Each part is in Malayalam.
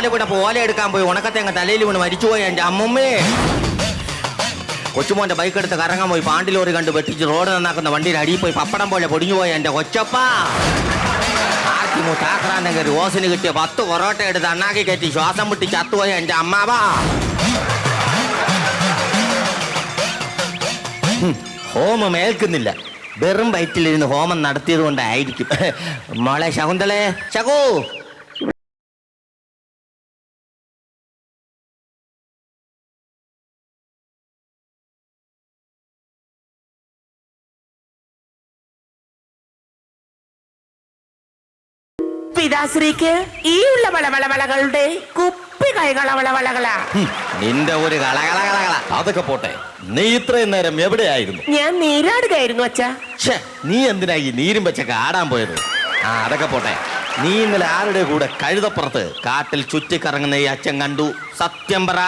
ഓല കൂടെ ഓല എടുക്കാൻ പോയി. ഉണക്കത്തേങ്ങ തലയിൽ വീണ് മരിച്ചുപോയി എന്റെ അമ്മമ്മേ. കൊച്ചുമോന്റെ ബൈക്ക് എടുത്ത് കറങ്ങാൻ പോയി. പാണ്ടി ലോറി കണ്ട് വെട്ടിച്ച് റോഡ് നന്നാക്കുന്ന വണ്ടിയിൽ അടിയിൽ പോയി. പപ്പടം പോലെ പൊടിഞ്ഞു പോയ എന്റെ കൊച്ചപ്പ. റോസിന് കിട്ടിയ പത്ത് പൊറോട്ട എടുത്ത് അണ്ണാക്കി കയറ്റി ശ്വാസം മുട്ടി ചത്തുപോയ എന്റെ അമ്മാവാ. ഹോമ ഏൽക്കുന്നില്ല. വെറും വയറ്റിലിരുന്ന് ഹോമം നടത്തിയത് കൊണ്ടായിരിക്കും മോളെ ശകുന്തളേ ശകു. പിതാശ്രീക്ക് ഈ ഉള്ള വളവളവളകളുടെ കുപ്പി കൈകളവളവളകളാ നിന്റെ ഒരു കളകളകളകള. അതൊക്കെ പോട്ടെ നീ ഇത്രയും നേരം എവിടെയായിരുന്നു? ഞാൻ നീരാടുകയായിരുന്നു അച്ഛാ. ഛേ നീ എന്തിനാ ഈ നീരും വെച്ചൊക്കെ ആടാൻ പോയത്? ആ അതൊക്കെ പോട്ടെ. നീ ഇന്നലെ ആരുടെ കൂടെ കഴുതപ്പുറത്ത് കാട്ടിൽ ചുറ്റിക്കറങ്ങുന്ന ഈ അച്ഛൻ കണ്ടു? സത്യം പറ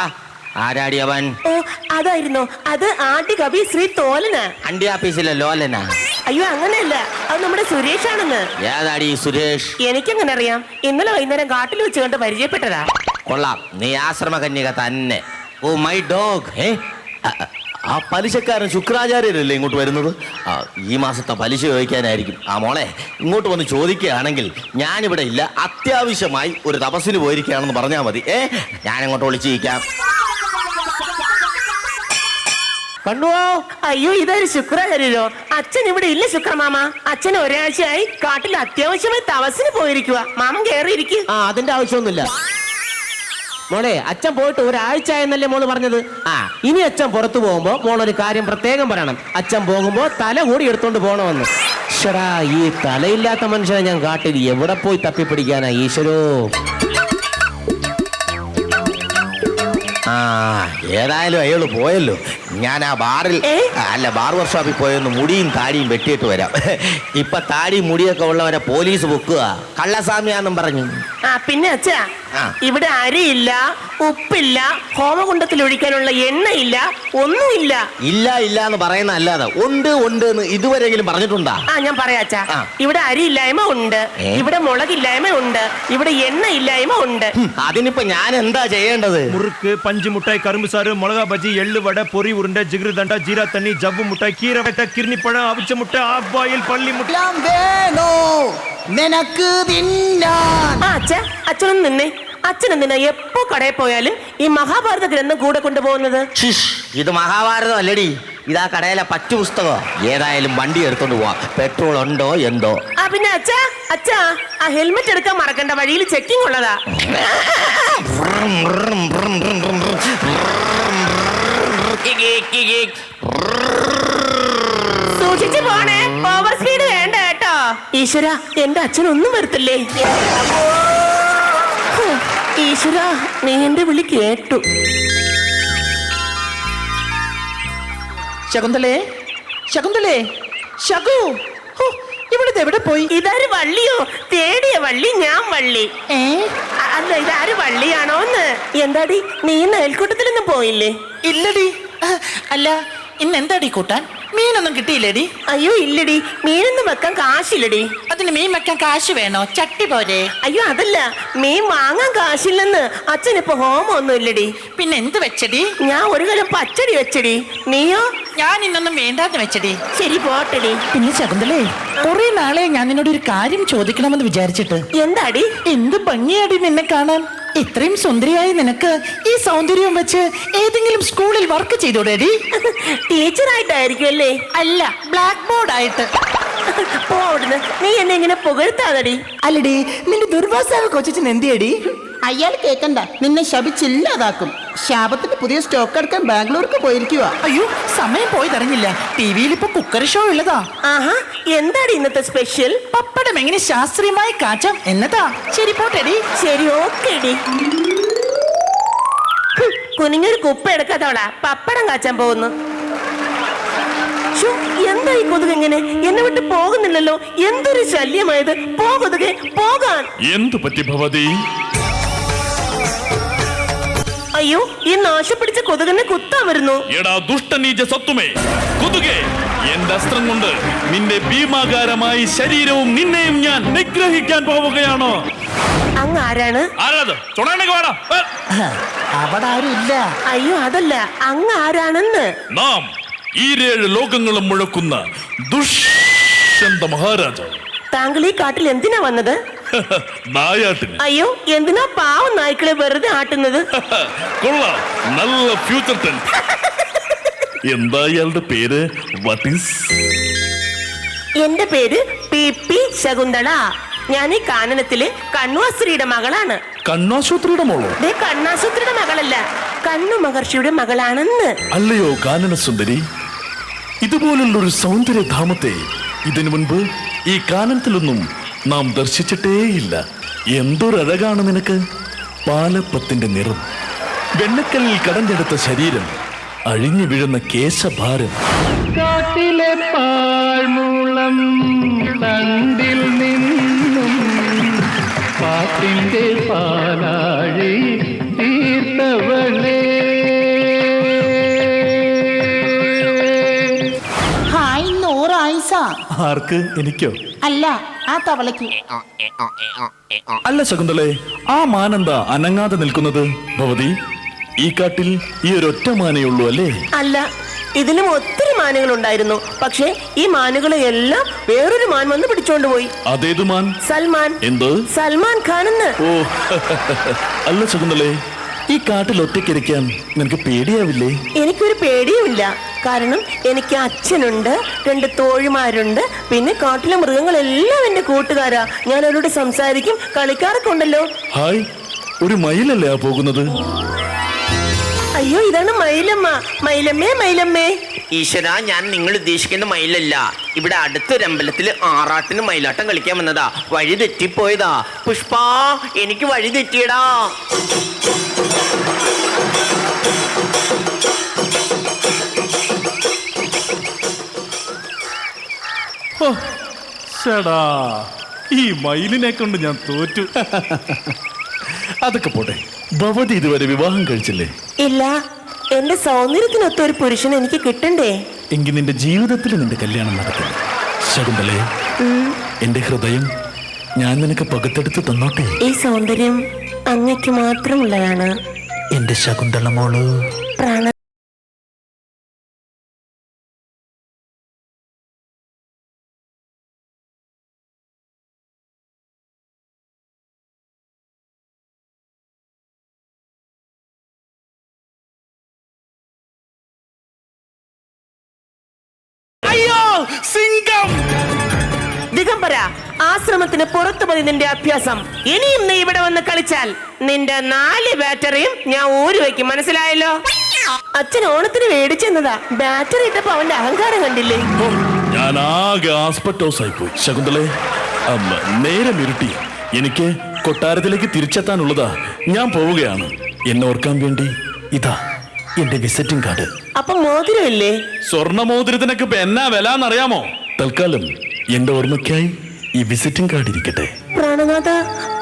ആരാടിയവൻ ഓ അതായിരുന്നു. അത് ആദ്യ കവി ശ്രീ തോലന. അണ്ടി ആഫീസിലെ ലോലനാ. അയ്യോ അങ്ങനെയല്ല. അത് നമ്മുടെ സുരേഷ് ആണെന്ന് ഏതാടി ഈ സുരേഷ്? എനിക്കെങ്ങനെ അറിയാം? ഇന്നലെ വൈകുന്നേരം കാട്ടിൽ വെച്ച് കണ്ട് പരിചയപ്പെട്ടതാ. കൊള്ളാം. നീ ആശ്രമ കന്യക തന്നെ. Oh my dog. ഏ? ആ- ആ പലിശക്കാരൻ ശുക്രാചാര്യരല്ലേ ഇങ്ങോട്ട് വരുന്നത്? ആ, ഈ മാസത്തെ പലിശ ചോദിക്കാനായിരിക്കും. ആ മോളെ ഇങ്ങോട്ട് വന്ന് ചോദിക്കുകയാണെങ്കിൽ ഞാനിവിടെ ഇല്ല. അത്യാവശ്യമായി ഒരു തപസ്സിന് പോയിരിക്കുകയാണെന്ന് പറഞ്ഞാൽ മതി. ഏ? ഞാൻ അങ്ങോട്ട് വിളിച്ചിരിക്കാം കണ്ടുവോ? അയ്യോ ഇതൊരു ശുക്രകരിലോ അച്ഛൻ ഇവിടെ ഇല്ല ശുക്രമാമ. അച്ഛൻ ഒരാഴ്ചയായി കാട്ടിൽ അത്യാവശ്യമായി തവസിന് പോയിരിക്കുക മാമൻ കയറിയിരിക്കും ആ അതിന്റെ ആവശ്യമൊന്നുമില്ല. മോളെ അച്ഛൻ പോയിട്ട് ഒരാഴ്ച എന്നല്ലേ മോൾ പറഞ്ഞത്? ആ ഇനി അച്ഛൻ പുറത്തു പോകുമ്പോ മോളൊരു കാര്യം പ്രത്യേകം പറയണം. അച്ഛൻ പോകുമ്പോ തല കൂടി എടുത്തോണ്ട് പോണമെന്ന് ഈശ്വരാ ഈ തലയില്ലാത്ത മനുഷ്യനെ ഞാൻ കാട്ടിൽ എവിടെ പോയി തപ്പിപ്പിടിക്കാനാ ഈശ്വരോ? ആ ഏതായാലും അയാൾ പോയല്ലോ. ഞാൻ ആ ബാറിൽ അല്ല ബാർ വർക്ക്ഷോപ്പിൽ പോയൊന്ന് മുടിയും താടിയും വെട്ടിയിട്ട് വരാം. ഇപ്പൊ താടി മുടിയൊക്കെ ഉള്ളവരെ പോലീസ് പൊക്കുക കള്ളസ്വാമിയാന്നും പറഞ്ഞു. ആ പിന്നെ അച്ഛാ ഇവിടെ അരിയില്ല ഉപ്പില്ല ഹോമകുണ്ടത്തിൽ ഒഴിക്കാനുള്ള എണ്ണയില്ല ഒന്നുമില്ല. ഇല്ല ഇല്ല എന്ന് പറയുന്ന അല്ലാതെ. ഉണ്ട് ഉണ്ട് എന്ന് ഇതുവരെയെങ്കിലും പറഞ്ഞിട്ടുണ്ടാ? ആ ഞാൻ പറയാച്ചാ ഇവിടെ അരിയില്ലായ്മ ഉണ്ട്. ഇവിടെ മുളകില്ലായ്മ ഉണ്ട്. ഇവിടെ എണ്ണയില്ലായ്മ ഉണ്ട്. അതിനിപ്പോ ഞാൻ എന്താ ചെയ്യേണ്ടത്? മുറുക്ക് പഞ്ചുമുട്ടായി കറുമ്പ് സാറ് മുളക ബജി എള്ളുവട പൊറി ഉരുണ്ട ജിഗിർദണ്ട ജീര തണ്ണി ജവ്വ് മുട്ട കീരവറ്റ കിർണിപ്പഴ അവിച്ചമുട്ട ആഫ്ബായിൽ പള്ളിമുട്ട. നിനക്ക് അച്ഛനും നിന്നെ. അച്ഛൻ എന്തിനാ എപ്പോ കടയിൽ പോയാലും ഈ മഹാഭാരത ഗ്രന്ഥം കൂടെ കൊണ്ടുപോകുന്നത് ഇത് മഹാഭാരതം അല്ലടി. ആ കടയിലെ പറ്റു പുസ്തകോ ഏതായാലും വണ്ടി എടുത്തോണ്ട് പോവാം. പെട്രോൾ ഉണ്ടോ എന്തോ? ആ പിന്നെ അച്ഛാ അച്ഛാ ആ ഹെൽമെറ്റ് എടുക്കാൻ മറക്കണ്ട. വഴിയിൽ ചെക്കിംഗ് ഉള്ളതാ. സൂക്ഷിച്ചു പോണേ. ഓവർ സ്പീഡ് വേണ്ട കേട്ടോ. ഈശ്വര എന്റെ അച്ഛനൊന്നും വരത്തില്ലേ? ഈശ്വര നീ എന്റെ വിളി കേട്ടു. ശകുന്തലേ ശകുന്തലേ ശകു. ഇവിടുത്തെ എവിടെ പോയി? ഇതാര് വള്ളിയോ? തേടിയ വള്ളി ഞാൻ വള്ളി. ഏ? അല്ല ഇതാര് വള്ളിയാണോന്ന്? എന്താടി നീ ഇന്ന് പോയില്ലേ? ഇല്ലടി അല്ല ഇന്ന് എന്താടി കൂട്ടാൻ? മീനൊന്നും കിട്ടിയില്ലടി? അയ്യോ ഇല്ലടി. മീനൊന്നും വെക്കാൻ കാശില്ലടി. അതിന് മീൻ വെക്കാൻ കാശ് വേണോ? ചട്ടി പോരെ. അയ്യോ അതല്ല. മീൻ വാങ്ങാൻ കാശില്ലെന്ന് അച്ഛനിപ്പോ ഹോമം ഒന്നും ഇല്ലടി. പിന്നെ എന്ത് വെച്ചടി? ഞാൻ ഒരു കലം പച്ചടി വെച്ചടി. നീയോ? ഞാൻ ഇന്നൊന്നും വേണ്ടാന്ന് വെച്ചടി. ശരി പോട്ടടി. പിന്നെ ശകുന്തളേ കുറെ നാളെ ഞാൻ നിന്നോട് ഒരു കാര്യം ചോദിക്കണമെന്ന് വിചാരിച്ചിട്ട്. എന്താടി? എന്ത് ഭംഗിയാടി നിന്നെ കാണാൻ? ഇത്രയും സുന്ദരിയായ നിനക്ക് ഈ സൗന്ദര്യം വെച്ച് ഏതെങ്കിലും സ്കൂളിൽ വർക്ക് ചെയ്തോടേടി? ടീച്ചറായിട്ടായിരിക്കും അല്ലേ അല്ല ബ്ലാക്ക് ബോർഡ് ആയിട്ട് നീ എന്നെ ഇങ്ങനെ പുകഴ്ത്താതടി. അല്ലടി നിന്റെ ദുർവാസാവ് കൊച്ചിന് എന്തിയടി? അയാൾ കേക്കണ്ട. നിന്നെ ശപിച്ചില്ലാതാക്കും ശാപത്തിന്റെ പുതിയ സ്റ്റോക്ക് എടുക്കാൻ ബാംഗ്ലൂർക്ക് പോയിരിക്കുക അയ്യോ സമയം പോയി തരഞ്ഞില്ല ടി വിയിൽ ഇപ്പൊ കുക്കറി ഷോ ഉള്ളതാ. ആഹാ എന്താടി ഇന്നത്തെ സ്പെഷ്യൽ പപ്പടം എങ്ങനെ ശാസ്ത്രീയമായി കാച്ചാം എന്നതാ. ശരി പോട്ടെടി. ശരി ഓക്കെടി. കുനിഞ്ഞൊരു കുപ്പ എടുക്കാത്തവളാ. പപ്പടം കാച്ചാൻ പോകുന്നു. എന്താ ഈ കൊതുക് എങ്ങനെ എന്നെ വിട്ട് പോകുന്നില്ലല്ലോ. എന്തൊരു ശല്യമായത്? പോകൊതുകെ പോകാൻ. എന്തു പറ്റി ഭവതി? അയ്യോ ഈ നാശം പിടിച്ച കൊതുകനെ കുത്താൻ വരുന്നു. എടാ ദുഷ്ടനീച സത്വമേ കൊതുകെ എന്റെ അസ്ത്രം കൊണ്ട് നിന്റെ ഭീമാകാരമായി ശരീരവും നിന്നെയും ഞാൻ നിഗ്രഹിക്കാൻ പോവുകയാണോ. അങ്ങ് ആരാണ്? ആരാത്? വേണം അവിടെ ആരുമില്ല ഇല്ല. അയ്യോ അതല്ല അങ്ങ് ആരാണെന്ന്? നാം ഈ ഏഴ് ലോകങ്ങളും മുഴക്കുന്ന ദുഷ്യന്ത മഹാരാജാവ്. താങ്കൾ ഈ കാട്ടിൽ എന്തിനാ വന്നത്? നായാട്ടിന് അയ്യോ എന്തിനാ പാവം നായ്ക്കളെ വെറുതെ ആട്ടുന്നത്? കൊള്ളാം. നല്ല ഫ്യൂച്ചർ ടെൻസ് എന്താ ഇയാളുടെ പേര്? വാട്ട് ഈസ് എന്റെ പേര് പി പി ശകുന്തള. ഞാൻ ഈ കാനനത്തിലെ കണ്ണുവാസ്ത്രീയുടെ മകളാണ്. കണ്ണാശുപത്രിയുടെ മോളോ? ദേ കണ്ണാശുത്രിയുടെ മകളല്ല. കണ്ണു മഹർഷിയുടെ മകളാണെന്ന്. അല്ലയോ കാനന സുന്ദരി ഇതുപോലുള്ള ഒരു സൗന്ദര്യധാമത്തെ ഇതിനു മുൻപ് ഈ കാനനത്തിലൊന്നും നാം ദർശിച്ചിട്ടേയില്ല. എന്തൊരഴകാണ് നിനക്ക്? പാലപ്പത്തിന്റെ നിറം. വെണ്ണക്കല്ലിൽ കടഞ്ഞെടുത്ത ശരീരം. അഴിഞ്ഞു വീഴുന്ന കേശഭാരം. കാട്ടിലെ പാഴ്മൂളം നിന്നും പാട്ടിന്റെ പാലാഴി ആർക്ക്? എനിക്കോ? അല്ല ആ തവളയ്ക്ക്. അല്ല ശകുന്തളെ ആ മാനന്ത അനങ്ങാതെ നിൽക്കുന്നത്? ഭവതി ഈ കാട്ടിൽ ഈ ഒരൊറ്റ മാനയുള്ളൂ അല്ലേ? അല്ല ഇതിലും ഒത്തിരി മാനുകൾ ഉണ്ടായിരുന്നു പക്ഷേ ഈ മാനുകളെ എല്ലാം വേറൊരു മാൻ വന്ന് പിടിച്ചോണ്ട് പോയി. അതേതു മാൻ? സൽമാൻ. എന്ത്? സൽമാൻ ഖാൻ എന്ന് ഓ അല്ല ശകുന്തളെ ഈ കാട്ടിൽ ഒറ്റയ്ക്കിരിക്കാൻ നിനക്ക് പേടിയാവില്ലേ? എനിക്കൊരു പേടിയുമില്ല. കാരണം എനിക്ക് അച്ഛനുണ്ട് രണ്ട് തോഴിമാരുണ്ട് പിന്നെ കാട്ടിലെ മൃഗങ്ങളെല്ലാം എന്റെ കൂട്ടുകാരാ. ഞാൻ അവരോട് സംസാരിക്കും കളിക്കാറൊക്കെ ഉണ്ടല്ലോ. ഹായ് ഒരു മയിലല്ലേ ആ പോകുന്നത്? അയ്യോ ഇതാണ് മയിലമ്മ. മയിലമ്മേ മയിലമ്മേ. ഈശ്വര ഞാൻ നിങ്ങൾ ഉദ്ദേശിക്കുന്ന മയിലല്ല. ഇവിടെ അടുത്തൊരു അമ്പലത്തിൽ ആറാട്ടിന് മയിലാട്ടം കളിക്കാൻ വന്നതാ. വഴി തെറ്റിപ്പോയതാ. പുഷ്പ എനിക്ക് വഴി തെറ്റിയടാ. ഈ മയിലിനെ കൊണ്ട് ഞാൻ തോറ്റു. അതൊക്കെ പോട്ടെ. ഭവതി ഇതുവരെ വിവാഹം കഴിച്ചില്ലേ? ഇല്ല എന്റെ സൗന്ദര്യത്തിനൊത്ത ഒരു പുരുഷൻ എനിക്ക് കിട്ടണ്ടേ? എങ്കിൽ നിന്റെ ജീവിതത്തിൽ നിന്റെ കല്യാണം നടക്കില്ല. ശകുന്തലേ എന്റെ ഹൃദയം ഞാൻ നിനക്ക് പകുത്തെടുത്ത് തന്നോട്ടെ. ഈ സൗന്ദര്യം അങ്ങയ്ക്ക് മാത്രമുള്ളതാണ്. എന്റെ ശകുന്തള മോൾ. പ്രാണ ദിഗംബര ആശ്രമത്തിന് പുറത്തു പോയി നിന്റെ അഭ്യാസം. ഇനിയും നീ ഇവിടെ വന്ന് കളിച്ചാൽ നിന്റെ നാല് ബാറ്ററിയും ഞാൻ ഊരി വയ്ക്കും. മനസ്സിലായല്ലോ? അച്ഛൻ ഓണത്തിന് മേടിച്ചെന്നതാ ബാറ്ററി ഇട്ടപ്പോ അവന്റെ അഹങ്കാരം കണ്ടില്ലേ? ഞാൻ ആകെ ആസ്പെറ്റോസ് ആയി പോയി. ശകുന്തളെ അമ്മ, നേരെ ഇരുട്ടി. എനിക്ക് കൊട്ടാരത്തിലേക്ക് തിരിച്ചെത്താനുള്ളതാ. ഞാൻ പോവുകയാണ്. എന്നെ ഓർക്കാൻ വേണ്ടി ഇതാ എന്റെ വിസിറ്റിംഗ് കാർഡ്. അപ്പൊ മോതിരമില്ലേ? സ്വർണമോതിരത്തിനൊക്കെ ഇപ്പൊ എന്നാ വില എന്നറിയാമോ? തൽക്കാലം എന്റെ ഓർമ്മയ്ക്കായി ഈ വിസിറ്റിംഗ് കാർഡ് ഇരിക്കട്ടെ. പ്രാണനാഥ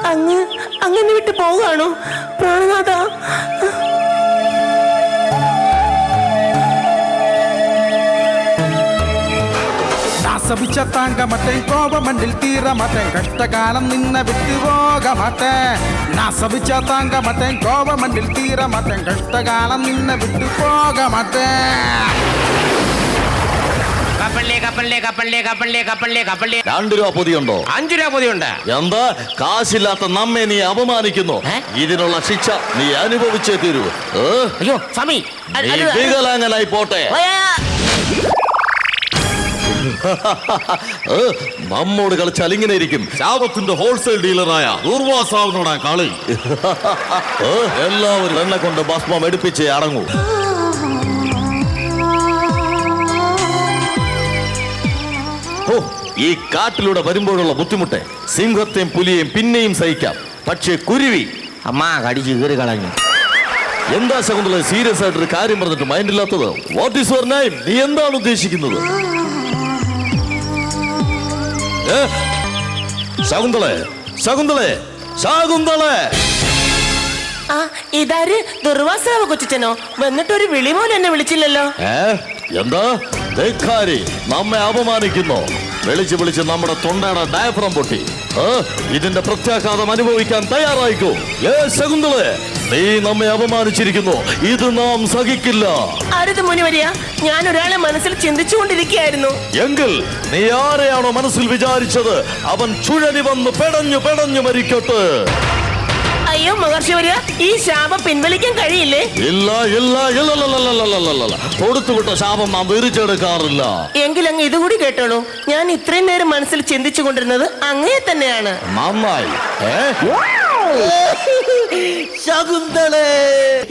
അങ്ങ് അങ്ങനെ വിട്ട് പോവുകയാണോ? പ്രാണനാഥ. താങ്ക മട്ടേ കോപമണ്ടിൽ തീര മട്ടേ കഷ്ടകാലം നിന്ന വിട്ടു പോക മട്ടേ നാസപിച്ച താങ്ക മട്ടേ കോപമണ്ടിൽ തീര മട്ടേ കഷ്ടകാലം നിന്നെ വിട്ടു പോക മട്ടേ കപ്പലിലെ കപ്പലിലെ കപ്പലിലെ കപ്പലിലെ കപ്പലിലെ കപ്പലിലെ. രണ്ട് രൂപ പൊതിയുണ്ടോ? അഞ്ചു രൂപ പൊതിയുണ്ട്. എന്താ? കാശില്ലാത്ത നമ്മെ നീ അപമാനിക്കുന്നു? ഇതിനുള്ള ശിക്ഷ നീ അനുഭവിച്ചേ തീരൂ. ഏ? അയ്യോ സ്വാമി. അ- നീ വികലാംഗനായി പോട്ടെ. ഓയാ. ഏ, നമ്മോട് കളിച്ചാൽ ഇങ്ങനെ ഇരിക്കും. ശാപത്തിന്റെ ഹോൾസെയിൽ ഡീലറായ ദുർവാസാവിനോടാ കളി. ഏ, എല്ലാവരും എന്നെ കൊണ്ട് ഭസ്മം എടുപ്പിച്ചേ അടങ്ങൂ. ഈ കാട്ടിലൂടെ വരുമ്പോഴുള്ള ബുദ്ധിമുട്ട് സിംഹത്തെയും പുലിയെയും പിന്നെയും സഹിക്കാം. പക്ഷേ കുരുവി അമ്മാ കടിച്ച് കീറി കളഞ്ഞു. എന്താ ശകുന്തള സീരിയസ് ആയിട്ട് ഒരു കാര്യം പറഞ്ഞിട്ട് മൈൻഡ് ഇല്ലാത്തത്? വാട്ട് ഈസ് യുവർ നെയിം നീ എന്താണ് ഉദ്ദേശിക്കുന്നത്? ശകുന്തളെ ശകുന്തളെ ശകുന്തളെ! ആ ഇതാര്? ദുർവാസാവ് കൊച്ചനോ വന്നിട്ട് ഒരു വിളി പോലും എന്നെ വിളിച്ചില്ലല്ലോ. ഏ? എന്താ? നമ്മെ അപമാനിക്കുന്നു. വിളിച്ച് വിളിച്ച് നമ്മുടെ തൊണ്ടയുടെ ഡയഫ്രം പൊട്ടി? ഇതിന്റെ പ്രത്യാഘാതം അനുഭവിക്കാൻ തയ്യാറായിക്കോ? ഏ ശകുന്തളെ നീ നമ്മെ അപമാനിച്ചിരിക്കുന്നു. ഇത് നാം സഹിക്കില്ല. അരുത് മുനിവരിയ? ഞാൻ ഒരാളെ മനസ്സിൽ ചിന്തിച്ചുകൊണ്ടിരിക്കുകയായിരുന്നു. എങ്കിൽ നീ ആരെയാണോ മനസ്സിൽ വിചാരിച്ചത്? അവൻ ചുഴലി വന്ന് പെടഞ്ഞു പെടഞ്ഞു മരിക്കട്ടെ. അയ്യോ മഹർഷി വരിക ഈ ശാപം പിൻവലിക്കാൻ കഴിയില്ലേ? ഇല്ല ഇല്ല ഇല്ല കൊടുത്തുവിട്ട ശാപം നാം എങ്കിൽ അങ്ങ് ഇതുകൂടി കേട്ടോളൂ. ഞാൻ ഇത്രയും നേരം മനസ്സിൽ ചിന്തിച്ചു കൊണ്ടിരുന്നത് അങ്ങേ തന്നെയാണ്. നന്നായി. ഏ? ശകുന്തളേ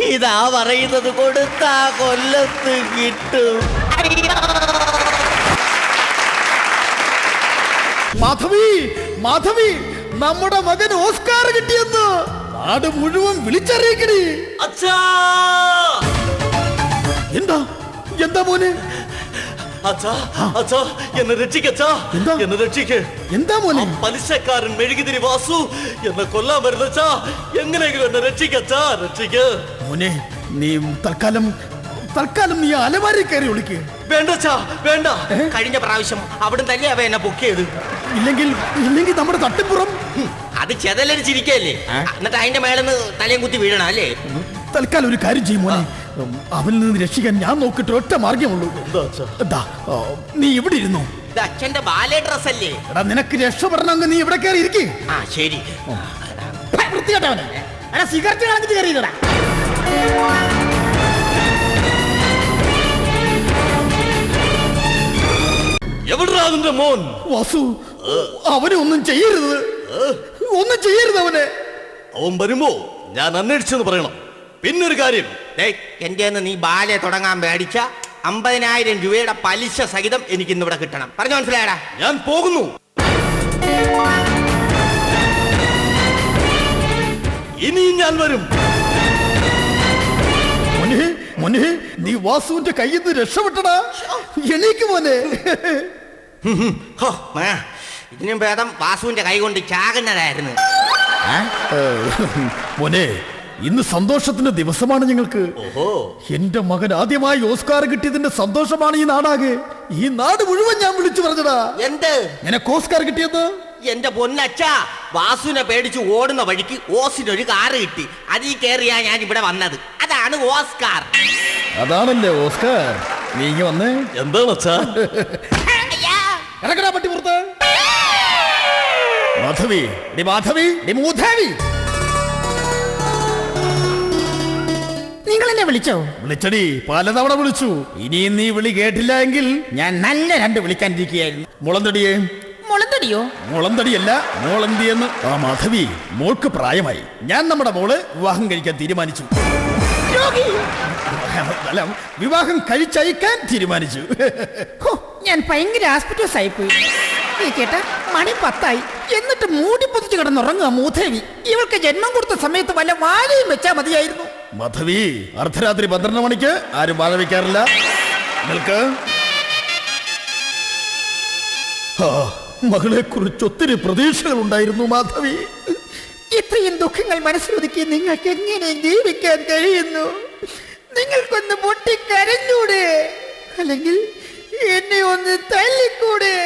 ഇതാ പറയുന്നത് കൊടുത്താ കൊല്ലത്ത് കിട്ടും. മാധവി മാധവി നമ്മുടെ മകൻ ഓസ്കാർ കിട്ടിയെന്ന്. നാട് മുഴുവൻ വിളിച്ചറിയിക്കണേ. അച്ഛാ! എന്താ? എന്താ മോനെ? അച്ഛാ അച്ഛാ എന്നെ രക്ഷിക്കച്ചാ എന്നെ രക്ഷിക്ക്. എന്താ മോനെ? പലിശക്കാരൻ മെഴുകുതിരി വാസു എന്നെ കൊല്ലാൻ വരുന്നച്ചാ എങ്ങനെയെങ്കിലും എന്നെ രക്ഷിക്കച്ചാ രക്ഷിക്ക്. മോനെ നീ തൽക്കാലം തൽക്കാലം നീ അലമാരി കയറി ഒളിക്ക്. വേണ്ടച്ചാ വേണ്ട. കഴിഞ്ഞ പ്രാവശ്യം അവിടെ തന്നെ അവ എന്നെ ബുക്ക് ചെയ്ത് ഇല്ലെങ്കിൽ ഇല്ലെങ്കിൽ നമ്മുടെ തട്ടിപ്പുറം. അത് ചെതലരിച്ചിരിക്കല്ലേ? എന്നിട്ട് അതിന്റെ മേലെന്ന് തലയും കുത്തി വീഴണം അല്ലേ? തൽക്കാലം ഒരു കാര്യം ചെയ്യും മോനെ. അവനിൽ നിന്ന് രക്ഷിക്കാൻ ഞാൻ നോക്കിട്ട് ഒറ്റ മാർഗമുള്ളൂ നീ ഇവിടെ ഇരുന്നു? ഇത് അച്ഛന്റെ ബാലെ ഡ്രസ് അല്ലേ എടാ നിനക്ക് രക്ഷപ്പെടണമെങ്കിൽ നീ ഇവിടെ കയറി ഇരിക്കേ. ആ ശരി. വൃത്തികെട്ടവനെ എടാ സിഗരറ്റ് കളഞ്ഞിട്ട് കയറിയതടാ. എവിടാ മോൻ? വാസു അവനെ ഒന്നും ചെയ്യരുത്. ഒന്നും ചെയ്യരുത് അവനെ. അവൻ വരുമ്പോ ഞാൻ അന്വേഷിച്ചെന്ന് പറയണം. പിന്നൊരു കാര്യം. ഡേയ് എന്റെ നീ ബാലെ തുടങ്ങാൻ പേടിച്ച അമ്പതിനായിരം രൂപയുടെ പലിശ സഹിതം എനിക്ക് ഇന്നിവിടെ കിട്ടണം. പറഞ്ഞു മനസ്സിലായടാ? ഞാൻ പോകുന്നു. ഇനിയും ഞാൻ വരും. മോനെ മോനെ നീ വാസുവിന്റെ കയ്യിൽ നിന്ന് രക്ഷപ്പെട്ടടാ. എനിക്ക് മോനെ. ഇതിനും ഭേദം വാസുവിന്റെ കൈ കൊണ്ട് ചാകുന്നതായിരുന്നു മോനെ ഇന്ന് സന്തോഷത്തിന്റെ ദിവസമാണ് ഞങ്ങൾക്ക്. എന്റെ മകൻ ആദ്യമായി ഓസ്കാർ കിട്ടിയതിന്റെ സന്തോഷമാണ് ഈ നാടാകെ. ഈ നാട് മുഴുവൻ ഞാൻ വിളിച്ചു പറഞ്ഞടാ എന്ത്? നിനക്ക് ഓസ്കാർ കിട്ടിയത് എന്റെ പൊന്നച്ച വാസുവിനെ പേടിച്ച് ഓടുന്ന വഴിക്ക് ഓസിനൊരു ഒരു കാറ് കിട്ടി. അതിൽ കയറിയാ ഞാൻ ഇവിടെ വന്നത്. അതാണ് ഓസ്കാർ. അതാണല്ലേ ഓസ്കാർ. നീ വന്നേ. എന്താണ് അച്ഛാ? ഇറങ്ങടാ പട്ടി പുറത്ത് മാധവി ഡി മാധവി ഡി മൂധാവി. നിങ്ങൾ എന്നെ വിളിച്ചോ? വിളിച്ചടി പലതവണ വിളിച്ചു. ഇനിയും നീ വിളി കേട്ടില്ല എങ്കിൽ ഞാൻ നല്ല രണ്ട് വിളിക്കാനിരിക്കുകയായിരുന്നു. മുളന്തടിയേ. മുളന്തടിയോ? മുളന്തടിയല്ല മോളന്തിയെന്ന്. ആ മാധവി മോൾക്ക് പ്രായമായി. ഞാൻ നമ്മുടെ മോൾ വിവാഹം കഴിക്കാൻ തീരുമാനിച്ചു. അല്ല വിവാഹം കഴിച്ചയക്കാൻ തീരുമാനിച്ചു. ഞാൻ ഭയങ്കര ആസ്പിറ്റോസ് ആയിപ്പോയി കേട്ട മണി പത്തായി. എന്നിട്ട് മൂടി പൊതിച്ച് കിടന്നുറങ്ങുക മൂധേവി. ഇവൾക്ക് ജന്മം കൊടുത്ത സമയത്ത് വല്ല വാലയും വെച്ചാ മതിയായിരുന്നു. മധവി അർദ്ധരാത്രി പന്ത്രണ്ട് മണിക്ക് ആരും വാഴ വയ്ക്കാറില്ല നിൽക്ക്. മകളെ കുറിച്ച് ഒത്തിരി പ്രതീക്ഷകൾ ഉണ്ടായിരുന്നു മാധവി. ഇത്രയും ദുഃഖങ്ങൾ മനസ്സിലൊതുക്കി നിങ്ങൾക്ക് എങ്ങനെ ജീവിക്കാൻ കഴിയുന്നു? നിങ്ങൾക്കൊന്ന് പൊട്ടിക്കരഞ്ഞൂടെ? അല്ലെങ്കിൽ എന്നെ ഒന്ന് തല്ലിക്കൂടെ?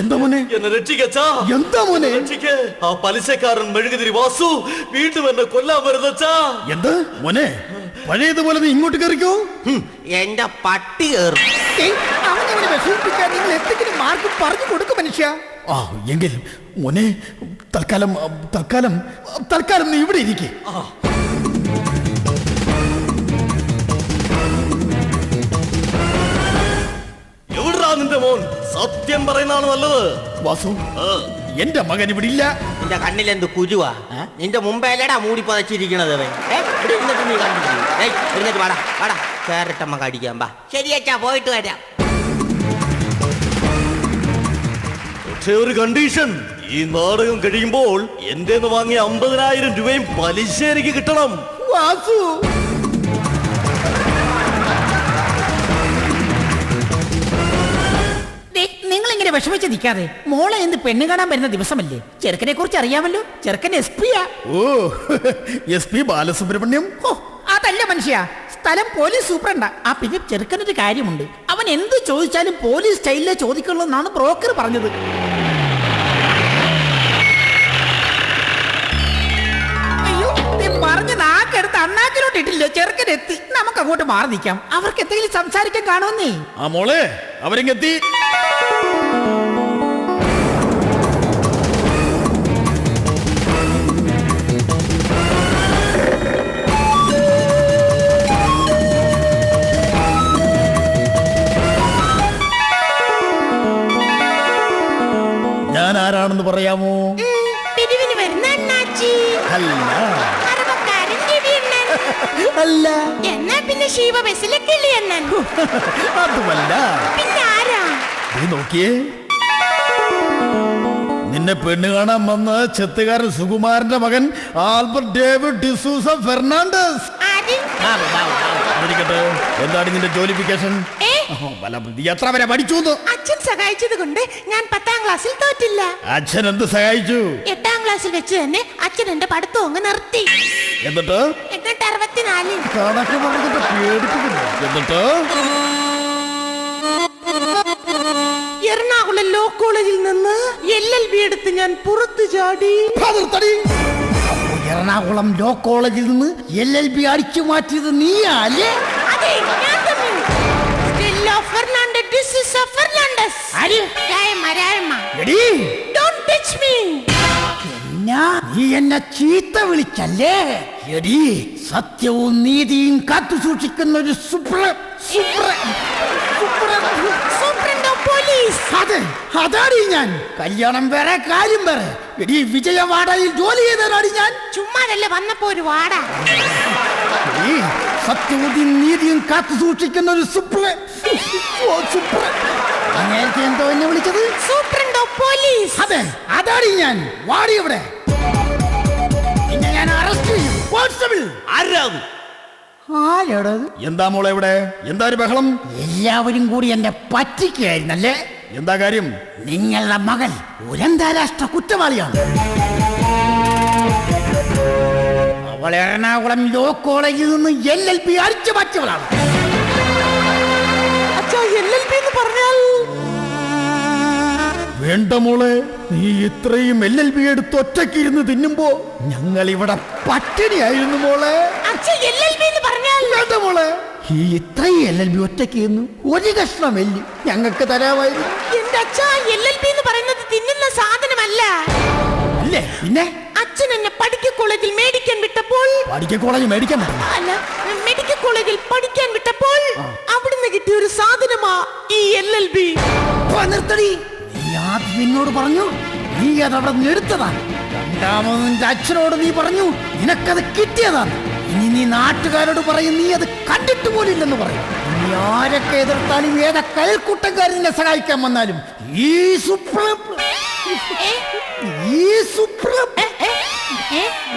എന്താ മോനെ? എന്നെ രക്ഷിക്കച്ചാ. എന്താ മോനെ? രക്ഷിക്ക്. ആ പലിശക്കാരൻ മെഴുകുതിരി വാസു വീണ്ടും എന്നെ കൊല്ലാൻ വരുന്നച്ചാ. എന്ത്? മോനെ പഴയതുപോലെ നീ ഇങ്ങോട്ട് കയറിക്കോ? എന്റെ പട്ടി കയറും. അവനവനെ വിഷമിപ്പിക്കാൻ നിങ്ങൾ എന്തെങ്കിലും മാർഗം പറഞ്ഞു കൊടുക്കും മനുഷ്യ. ആ എങ്കിൽ മോനെ തൽക്കാലം തൽക്കാലം തൽക്കാലം നീ ഇവിടെ ഇരിക്കേ. മോൻ സത്യം പറയുന്നതാണ് നല്ലത്. വാസു എന്റെ മകൻ ഇവിടെ ഇല്ല. നിന്റെ കണ്ണിലെന്ത് കുരുവാ? നിന്റെ മുമ്പേലടാ മൂടി പതച്ചിരിക്കണത് ഇരുന്നിട്ട് നീ കണ്ടില്ലേ ഏയ് വാടാ വാടാ. കേരട്ടമ്മ കടിക്കാൻ വാ. ശരി അച്ഛാ പോയിട്ട് വരാം. പക്ഷേ ഒരു കണ്ടീഷൻ ഈ നാടകം കഴിയുമ്പോൾ എന്റെ വാങ്ങിയ അമ്പതിനായിരം രൂപയും പലിശ എനിക്ക് കിട്ടണം. വാസു നിങ്ങൾ ഇങ്ങനെ വിഷമിച്ച് നിൽക്കാതെ മോളെ എന്ത് പെണ്ണ് കാണാൻ വരുന്ന ദിവസമല്ലേ? ചെറുക്കനെ കുറിച്ച് അറിയാമല്ലോ. ചെറുക്കൻ എസ് പിയാ ഓ എസ് പി ബാലസുബ്രഹ്മണ്യം? ഓ അതല്ല മനുഷ്യ സ്ഥലം പോലീസ് സൂപ്രണ്ടാ. ആ പിന്നെ ചെറുക്കനൊരു കാര്യമുണ്ട്. അവൻ എന്ത് ചോദിച്ചാലും പോലീസ് സ്റ്റൈലിലെ ചോദിക്കുള്ളൂ എന്നാണ് ബ്രോക്കർ പറഞ്ഞത്. അയ്യോ നീ പറഞ്ഞ നാക്കെടുത്ത് അണ്ണാക്കിലോട്ട് ഇട്ടില്ല? ചെറുക്കൻ എത്തി. നമുക്ക് അങ്ങോട്ട് മാറി നിൽക്കാം. അവർക്ക് എന്തെങ്കിലും സംസാരിക്കാൻ കാണുമെന്നേ. ആ മോളെ അവരിങ്ങെത്തി? പറയാമോ? പിരിവിന് വരുന്ന അണ്ണാച്ചി. അല്ല. അല്ല. എന്നാ പിന്നെ ശിവ ബസ്സിലെ കിളിയണ്ണൻ അതുമല്ല. പിന്നെ ആരാ? നീ നോക്കിയേ. നിന്നെ പെണ്ണ് കാണാൻ വന്ന ചെത്തുകാരൻ സുകുമാരന്റെ മകൻ ആൽബർട്ട് ഡേവിഡ് ഡിസൂസ ഫെർണാണ്ടസ്. എന്താണ് നിന്റെ ജോലിഫിക്കേഷൻ? എത്ര വരെ പഠിച്ചു? അച്ഛൻ സഹായിച്ചത് കൊണ്ട് ഞാൻ പത്താം ക്ലാസ്സിൽ തോറ്റില്ല. അച്ഛൻ എന്ത് സഹായിച്ചു? എട്ടാം ക്ലാസ്സിൽ വെച്ച് തന്നെ അച്ഛൻ എന്റെ പഠിത്തം അങ്ങ് നിർത്തി. എന്നിട്ട്? എന്നിട്ട് അറുപത്തിനാലിൽ എന്നിട്ട്? എറണാകുളം ലോ കോളേജിൽ നിന്ന് എൽ എൽ ബി എടുത്ത് ഞാൻ പുറത്തു ചാടി. എറണാകുളം ലോ കോളേജിൽ നിന്ന് എൽ എൽ ബി അടിച്ചു മാറ്റിയത് നീയാ അല്ലേ? ഫെർണാണ്ടസ് ഡിസൂസ ഫെർണാണ്ടസ് ആര്? രായമ്മ രായമ്മ എടീ. ഡോണ്ട് ടച്ച് മീ എന്നാ? നീ എന്നെ ചീത്ത വിളിച്ചല്ലേ? എടി സത്യവും നീതിയും കാത്തു സൂക്ഷിക്കുന്ന ഒരു സുപ്ര സുപ്ര പോലീസ് അതെ അതാടി ഞാൻ. കല്യാണം വേറെ കാര്യം വേറെ. എടി വിജയവാടയിൽ ജോലി ചെയ്തതാടി ഞാൻ. ചുമ്മാതല്ലേ വന്നപ്പോ ഒരു വാടാ. സത്യവും നീതിയും കാത്തു സൂക്ഷിക്കുന്ന ഒരു സുപ്രേ സുപ്ര എന്തോ എന്നെ വിളിച്ചത്? സൂപ്രണ്ടോ പോലീസ്? അതെ അതാണ് ഞാൻ. വാടി ഇവിടെ. ഞാൻ അറസ്റ്റ് ചെയ്യും. കോൺസ്റ്റബിൾ. ആരാത്? ആരോടത് എന്താ മോളെ ഇവിടെ? എന്താ ഒരു ബഹളം? എല്ലാവരും കൂടി എന്നെ പറ്റിക്കുകയായിരുന്നല്ലേ? എന്താ കാര്യം? നിങ്ങളുടെ മകൻ ഒരു അന്താരാഷ്ട്ര കുറ്റവാളിയാണ്. അവൾ എറണാകുളം ലോ കോളേജിൽ നിന്ന് എൽ എൽ പി അടിച്ചു പറഞ്ഞാൽ? വേണ്ട മോളെ നീ ഇത്രയും എൽ എൽ ബി എടുത്ത് ഒറ്റയ്ക്ക് ഇരുന്ന് തിന്നുമ്പോ ഞങ്ങൾ ഇവിടെ പട്ടിണിയായിരുന്നു മോളെ. അച്ഛാ എൽ എൽ എന്ന് പറഞ്ഞാൽ? വേണ്ട മോളെ ഈ ഇത്രയും എൽ എൽ ബി ഒറ്റയ്ക്ക് ഇരുന്ന് ഒരു കഷ്ണം എല്ലി ഞങ്ങൾക്ക് തരാമായിരുന്നു. എന്റെ അച്ഛാ എൽ എൽ ബി എന്ന് പറയുന്നത് തിന്നുന്ന സാധനമല്ല. അല്ലേ പിന്നെ അച്ഛൻ എന്നെ പഠിക്കൽ കോളേജിൽ മേടിക്കാൻ വിട്ടപ്പോൾ പഠിക്ക കോളേജ് മേടിക്കാൻ അല്ല മെഡിക്കൽ കോളേജിൽ പഠിക്കാൻ വിട്ടപ്പോൾ അവിടുന്ന് കിട്ടിയ ഒരു സാധനമാ ഈ എൽ എൽ ബി. നിർത്തടി. നീ ആദ്യം എന്നോട് പറഞ്ഞു. നീ അത് അവിടെ നിന്ന് എടുത്തതാണ് രണ്ടാമത് നിന്റെ അച്ഛനോട് നീ പറഞ്ഞു. നിനക്കത് കിട്ടിയതാണ് ഇനി നീ നാട്ടുകാരോട് പറയും നീ അത് കണ്ടിട്ട് പോലില്ലെന്ന് പറയും. നീ ആരൊക്കെ എതിർത്താലും ഏതൊക്കെ കയൽക്കൂട്ടക്കാരൻ നിന്നെ സഹായിക്കാൻ വന്നാലും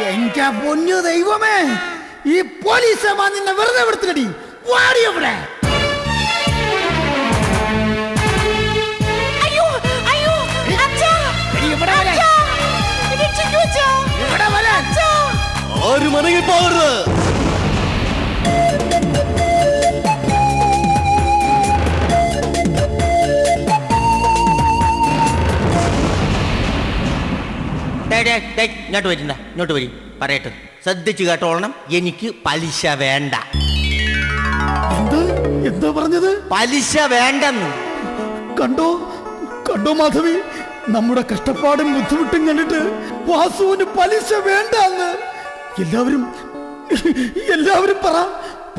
എന്റെ പൊന്നു ദൈവമേ ഈ പോലീസ് നിന്നെ വെറുതെ എടുത്തിട്ടടി വാടി അവിടെ. അയ്യോ അയ്യോ അച്ഛാ ഇങ്ങോട്ട് വരണ്ട ഇങ്ങോട്ട് വരും പറയട്ടെ. ശ്രദ്ധിച്ചു കേട്ടോളണം എനിക്ക് പലിശ വേണ്ട. എന്ത്? എന്താ പറഞ്ഞത്? പലിശ വേണ്ടെന്ന്. കണ്ടോ? കണ്ടോ മാധവി? നമ്മുടെ കഷ്ടപ്പാടും ബുദ്ധിമുട്ടും കണ്ടിട്ട് വാസുവിന് പലിശ വേണ്ടാന്ന്. എല്ലാവരും എല്ലാവരും പറ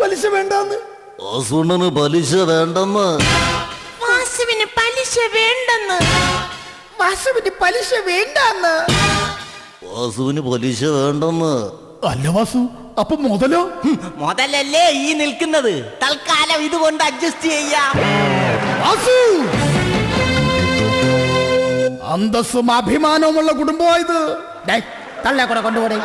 പലിശ വേണ്ടാന്ന്. വാസുണ്ണന് പലിശ വേണ്ടെന്ന്. വാസുവിന് പലിശ വേണ്ടെന്ന്. വാസുവിന് പലിശ വേണ്ടെന്ന്. വാസുവിന് പലിശ വേണ്ടെന്ന്. അല്ല വാസു അപ്പൊ മുതലോ? മുതലല്ലേ ഈ നിൽക്കുന്നത്. തൽക്കാലം ഇതുകൊണ്ട് അഡ്ജസ്റ്റ് ചെയ്യാം. വാസു! അന്തസ്സും അഭിമാനവുമുള്ള കുടുംബമായത് തള്ള കൂടെ കൊണ്ടുപോടേ.